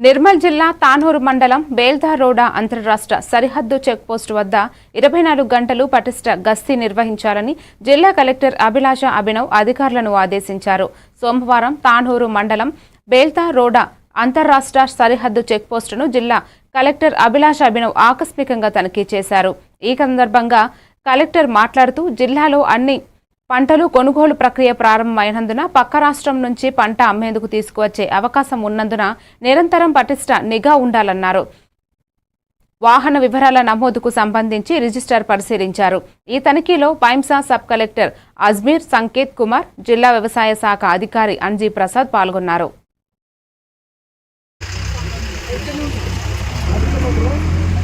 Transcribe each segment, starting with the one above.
నిర్మల్ జిల్లా తానూరు మండలం బేల్దారోడా అంతర్రాష్ట్ర సరిహద్దు చెక్పోస్టు వద్ద ఇరవై నాలుగు గంటలు పటిష్ట గస్తీ నిర్వహించాలని జిల్లా కలెక్టర్ అభిలాష అభినవ్ అధికారులను ఆదేశించారు. సోమవారం తానూరు మండలం బేల్దారోడా అంతర్రాష్ట్ర సరిహద్దు చెక్పోస్టును జిల్లా కలెక్టర్ అభిలాష అభినవ్ ఆకస్మికంగా తనిఖీ చేశారు. ఈ సందర్భంగా కలెక్టర్ మాట్లాడుతూ జిల్లాలో అన్ని పంటలు కొనుగోలు ప్రక్రియ ప్రారంభమైనందున పక్క రాష్ట్రం నుంచి పంట అమ్మేందుకు తీసుకువచ్చే అవకాశం ఉన్నందున నిరంతరం పటిష్ట నిఘా ఉండాలన్నారు. వాహన వివరాల నమోదుకు సంబంధించి రిజిస్టర్ పరిశీలించారు. ఈ తనిఖీలో పైంసా సబ్ కలెక్టర్ అజ్మీర్ సంకేత్ కుమార్ జిల్లా వ్యవసాయ శాఖ అధికారి అంజీ ప్రసాద్ పాల్గొన్నారు.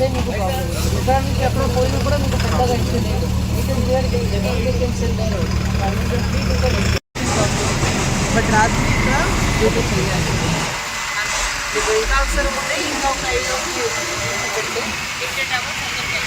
అదే మీకు ప్రాబ్లం ఇక్కడ నుంచి ఎక్కడ పోయినా కూడా మీకు పెద్దగా ఇష్యూ లేదు. బట్ రాత్రి ఇక్కడ డ్యూటీ చేయాలి. మీకు ఇంకా అవసరం ఉంటే ఇంకా ఒక ఐదు పెట్టి ఫిఫ్టీన్ అవర్స్ అందరికీ